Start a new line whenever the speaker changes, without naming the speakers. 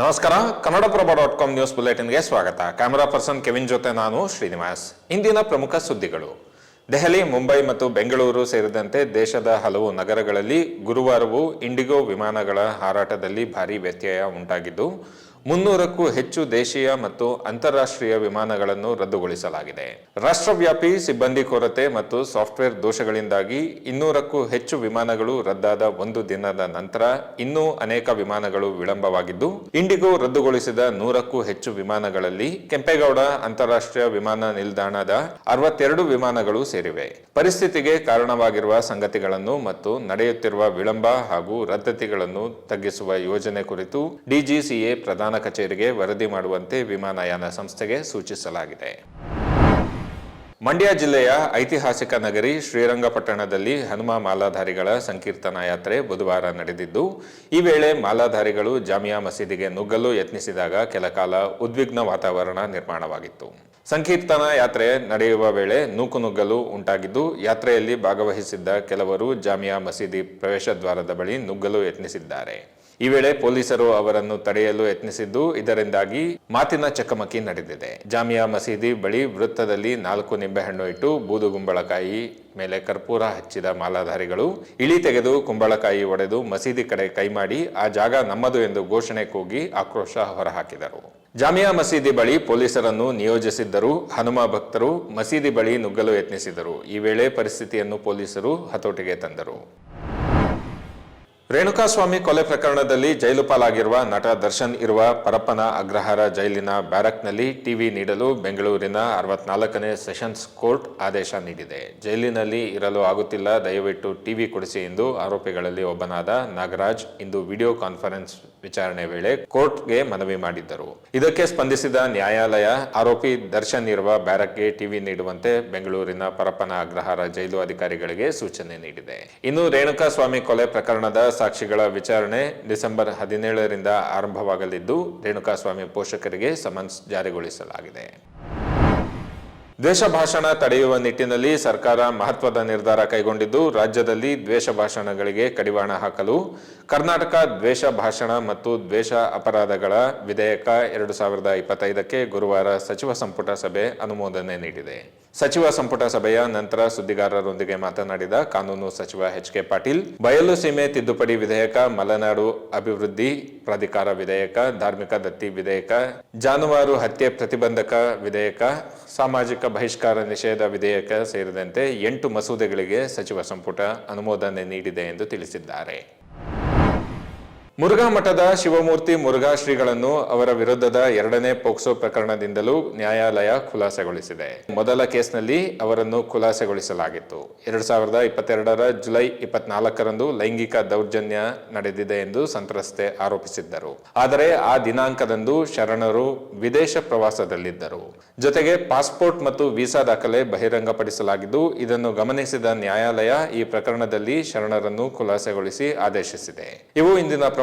ನಮಸ್ಕಾರ. Kannadaprabha dot com news ಬುಲೆಟಿನ್ಗೆ ಸ್ವಾಗತ. ಕ್ಯಾಮರಾ ಪರ್ಸನ್ ಕೆವಿನ್ ಜೊತೆ ನಾನು ಶ್ರೀನಿವಾಸ್. ಇಂದಿನ ಪ್ರಮುಖ ಸುದ್ದಿಗಳು. ದೆಹಲಿ, ಮುಂಬೈ ಮತ್ತು ಬೆಂಗಳೂರು ಸೇರಿದಂತೆ ದೇಶದ ಹಲವು ನಗರಗಳಲ್ಲಿ ಗುರುವಾರವೂ ಇಂಡಿಗೋ ವಿಮಾನಗಳ ಹಾರಾಟದಲ್ಲಿ ಭಾರೀ ವ್ಯತ್ಯಯ ಉಂಟಾಗಿದ್ದು ಮುನ್ನೂರಕ್ಕೂ ಹೆಚ್ಚು ದೇಶೀಯ ಮತ್ತು ಅಂತಾರಾಷ್ಟ್ರೀಯ ವಿಮಾನಗಳನ್ನು ರದ್ದುಗೊಳಿಸಲಾಗಿದೆ. ರಾಷ್ಟ್ರವ್ಯಾಪಿ ಸಿಬ್ಬಂದಿ ಕೊರತೆ ಮತ್ತು ಸಾಫ್ಟ್ವೇರ್ ದೋಷಗಳಿಂದಾಗಿ ಇನ್ನೂರಕ್ಕೂ ಹೆಚ್ಚು ವಿಮಾನಗಳು ರದ್ದಾದ ಒಂದು ದಿನದ ನಂತರ ಇನ್ನೂ ಅನೇಕ ವಿಮಾನಗಳು ವಿಳಂಬವಾಗಿದ್ದು, ಇಂಡಿಗೋ ರದ್ದುಗೊಳಿಸಿದ ನೂರಕ್ಕೂ ಹೆಚ್ಚು ವಿಮಾನಗಳಲ್ಲಿ ಕೆಂಪೇಗೌಡ ಅಂತಾರಾಷ್ಟ್ರೀಯ ವಿಮಾನ ನಿಲ್ದಾಣದ ಅರವತ್ತೆರಡು ವಿಮಾನಗಳು ಸೇರಿವೆ. ಪರಿಸ್ಥಿತಿಗೆ ಕಾರಣವಾಗಿರುವ ಸಂಗತಿಗಳನ್ನು ಮತ್ತು ನಡೆಯುತ್ತಿರುವ ವಿಳಂಬ ಹಾಗೂ ರದ್ದತಿಗಳನ್ನು ತಗ್ಗಿಸುವ ಯೋಜನೆ ಕುರಿತು ಡಿಜಿಸಿಎ ಪ್ರಧಾನ ಕಚೇರಿಗೆ ವರದಿ ಮಾಡುವಂತೆ ವಿಮಾನಯಾನ ಸಂಸ್ಥೆಗೆ ಸೂಚಿಸಲಾಗಿದೆ. ಮಂಡ್ಯ ಜಿಲ್ಲೆಯ ಐತಿಹಾಸಿಕ ನಗರಿ ಶ್ರೀರಂಗಪಟ್ಟಣದಲ್ಲಿ ಹನುಮ ಮಾಲಾಧಾರಿಗಳ ಸಂಕೀರ್ತನಾ ಯಾತ್ರೆ ಬುಧವಾರ ನಡೆದಿದ್ದು, ಈ ವೇಳೆ ಮಾಲಾಧಾರಿಗಳು ಜಾಮಿಯಾ ಮಸೀದಿಗೆ ನುಗ್ಗಲು ಯತ್ನಿಸಿದಾಗ ಕೆಲಕಾಲ ಉದ್ವಿಗ್ನ ವಾತಾವರಣ ನಿರ್ಮಾಣವಾಗಿತ್ತು. ಸಂಕೀರ್ತನಾ ಯಾತ್ರೆ ನಡೆಯುವ ವೇಳೆ ನೂಕುನುಗ್ಗಲು ಉಂಟಾಗಿದ್ದು, ಯಾತ್ರೆಯಲ್ಲಿ ಭಾಗವಹಿಸಿದ್ದ ಕೆಲವರು ಜಾಮಿಯಾ ಮಸೀದಿ ಪ್ರವೇಶ ದ್ವಾರದ ಬಳಿ ನುಗ್ಗಲು ಯತ್ನಿಸಿದ್ದಾರೆ. ಈ ವೇಳೆ ಪೊಲೀಸರು ಅವರನ್ನು ತಡೆಯಲು ಯತ್ನಿಸಿದ್ದು, ಇದರಿಂದಾಗಿ ಮಾತಿನ ಚಕಮಕಿ ನಡೆದಿದೆ. ಜಾಮಿಯಾ ಮಸೀದಿ ಬಳಿ ವೃತ್ತದಲ್ಲಿ ನಾಲ್ಕು ನಿಂಬೆಹಣ್ಣು ಇಟ್ಟು ಬೂದುಗುಂಬಳಕಾಯಿ ಮೇಲೆ ಕರ್ಪೂರ ಹಚ್ಚಿದ ಮಾಲಾಧಾರಿಗಳು ಇಳಿ ತೆಗೆದು ಕುಂಬಳಕಾಯಿ ಒಡೆದು ಮಸೀದಿ ಕಡೆ ಕೈ ಮಾಡಿ ಆ ಜಾಗ ನಮ್ಮದು ಎಂದು ಘೋಷಣೆ ಕೂಗಿ ಆಕ್ರೋಶ ಹೊರಹಾಕಿದರು. ಜಾಮಿಯಾ ಮಸೀದಿ ಬಳಿ ಪೊಲೀಸರನ್ನು ನಿಯೋಜಿಸಿದ್ದರು. ಹನುಮ ಭಕ್ತರು ಮಸೀದಿ ಬಳಿ ನುಗ್ಗಲು ಯತ್ನಿಸಿದರು. ಈ ವೇಳೆ ಪರಿಸ್ಥಿತಿಯನ್ನು ಪೊಲೀಸರು ಹತೋಟಿಗೆ ತಂದರು. ರೇಣುಕಾಸ್ವಾಮಿ ಕೊಲೆ ಪ್ರಕರಣದಲ್ಲಿ ಜೈಲು ಪಾಲಾಗಿರುವ ನಟ ದರ್ಶನ್ ಇರುವ ಪರಪ್ಪನ ಅಗ್ರಹಾರ ಜೈಲಿನ ಬ್ಯಾರಕ್ನಲ್ಲಿ ಟಿವಿ ನೀಡಲು ಬೆಂಗಳೂರಿನ ಅರವತ್ನಾಲ್ಕನೇ ಸೆಷನ್ಸ್ ಕೋರ್ಟ್ ಆದೇಶ ನೀಡಿದೆ. ಜೈಲಿನಲ್ಲಿ ಇರಲು ಆಗುತ್ತಿಲ್ಲ, ದಯವಿಟ್ಟು ಟಿವಿ ಕೊಡಿಸಿ ಎಂದು ಆರೋಪಿಗಳಲ್ಲಿ ಒಬ್ಬನಾದ ನಾಗರಾಜ್ ಇಂದು ವಿಡಿಯೋ ಕಾನ್ಫರೆನ್ಸ್ ವಿಚಾರಣೆ ವೇಳೆ ಕೋರ್ಟ್ಗೆ ಮನವಿ ಮಾಡಿದ್ದರು. ಇದಕ್ಕೆ ಸ್ಪಂದಿಸಿದ ನ್ಯಾಯಾಲಯ ಆರೋಪಿ ದರ್ಶನ್ ಇರುವ ಬ್ಯಾರಕ್ಗೆ ಟಿವಿ ನೀಡುವಂತೆ ಬೆಂಗಳೂರಿನ ಪರಪ್ಪನ ಅಗ್ರಹಾರ ಜೈಲು ಅಧಿಕಾರಿಗಳಿಗೆ ಸೂಚನೆ ನೀಡಿದೆ. ಇನ್ನು ರೇಣುಕಾಸ್ವಾಮಿ ಕೊಲೆ ಪ್ರಕರಣದ ಸಾಕ್ಷಿಗಳ ವಿಚಾರಣೆ ಡಿಸೆಂಬರ್ ಹದಿನೇಳರಿಂದ ಆರಂಭವಾಗಲಿದ್ದು, ರೇಣುಕಾಸ್ವಾಮಿ ಪೋಷಕರಿಗೆ ಸಮನ್ಸ್ ಜಾರಿಗೊಳಿಸಲಾಗಿದೆ. ದ್ವೇಷ ಭಾಷಣ ತಡೆಯುವ ನಿಟ್ಟಿನಲ್ಲಿ ಸರ್ಕಾರ ಮಹತ್ವದ ನಿರ್ಧಾರ ಕೈಗೊಂಡಿದ್ದು, ರಾಜ್ಯದಲ್ಲಿ ದ್ವೇಷ ಭಾಷಣಗಳಿಗೆ ಕಡಿವಾಣ ಹಾಕಲು ಕರ್ನಾಟಕ ದ್ವೇಷ ಭಾಷಣ ಮತ್ತು ದ್ವೇಷ ಅಪರಾಧಗಳ ವಿಧೇಯಕ ಎರಡು ಸಾವಿರದ ಇಪ್ಪತ್ತೈದಕ್ಕೆ ಗುರುವಾರ ಸಚಿವ ಸಂಪುಟ ಸಭೆ ಅನುಮೋದನೆ ನೀಡಿದೆ. ಸಚಿವ ಸಂಪುಟ ಸಭೆಯ ನಂತರ ಸುದ್ದಿಗಾರರೊಂದಿಗೆ ಮಾತನಾಡಿದ ಕಾನೂನು ಸಚಿವ ಎಚ್ ಕೆ ಪಾಟೀಲ್, ಬಯಲು ಸೀಮೆ ತಿದ್ದುಪಡಿ ವಿಧೇಯಕ, ಮಲೆನಾಡು ಅಭಿವೃದ್ಧಿ ಪ್ರಾಧಿಕಾರ ವಿಧೇಯಕ, ಧಾರ್ಮಿಕ ದತ್ತಿ ವಿಧೇಯಕ, ಜಾನುವಾರು ಹತ್ಯೆ ಪ್ರತಿಬಂಧಕ ವಿಧೇಯಕ, ಸಾಮಾಜಿಕ ಬಹಿಷ್ಕಾರ ನಿಷೇಧ ವಿಧೇಯಕ ಸೇರಿದಂತೆ ಎಂಟು ಮಸೂದೆಗಳಿಗೆ ಸಚಿವ ಸಂಪುಟ ಅನುಮೋದನೆ ನೀಡಿದೆ ಎಂದು ತಿಳಿಸಿದ್ದಾರೆ. ಮುರುಘಾ ಮಠದ ಶಿವಮೂರ್ತಿ ಮುರುಘಾ ಶ್ರೀಗಳನ್ನು ಅವರ ವಿರುದ್ಧದ ಎರಡನೇ ಪೋಕ್ಸೋ ಪ್ರಕರಣದಿಂದಲೂ ನ್ಯಾಯಾಲಯ ಖುಲಾಸೆಗೊಳಿಸಿದೆ. ಮೊದಲ ಕೇಸ್ನಲ್ಲಿ ಅವರನ್ನು ಖುಲಾಸೆಗೊಳಿಸಲಾಗಿತ್ತು. ಎರಡ್ ಸಾವಿರದ ಇಪ್ಪತ್ತೆರಡರ ಜುಲೈ ಇಪ್ಪತ್ನಾಲ್ಕರಂದು ಲೈಂಗಿಕ ದೌರ್ಜನ್ಯ ನಡೆದಿದೆ ಎಂದು ಸಂತ್ರಸ್ತೆ ಆರೋಪಿಸಿದ್ದರು. ಆದರೆ ಆ ದಿನಾಂಕದಂದು ಶರಣರು ವಿದೇಶ ಪ್ರವಾಸದಲ್ಲಿದ್ದರು. ಜೊತೆಗೆ ಪಾಸ್ಪೋರ್ಟ್ ಮತ್ತು ವೀಸಾ ದಾಖಲೆ ಬಹಿರಂಗಪಡಿಸಲಾಗಿದ್ದು, ಇದನ್ನು ಗಮನಿಸಿದ ನ್ಯಾಯಾಲಯ ಈ ಪ್ರಕರಣದಲ್ಲಿ ಶರಣರನ್ನು ಖುಲಾಸೆಗೊಳಿಸಿ ಆದೇಶಿಸಿದೆ. ಇವು ಇಂದಿನ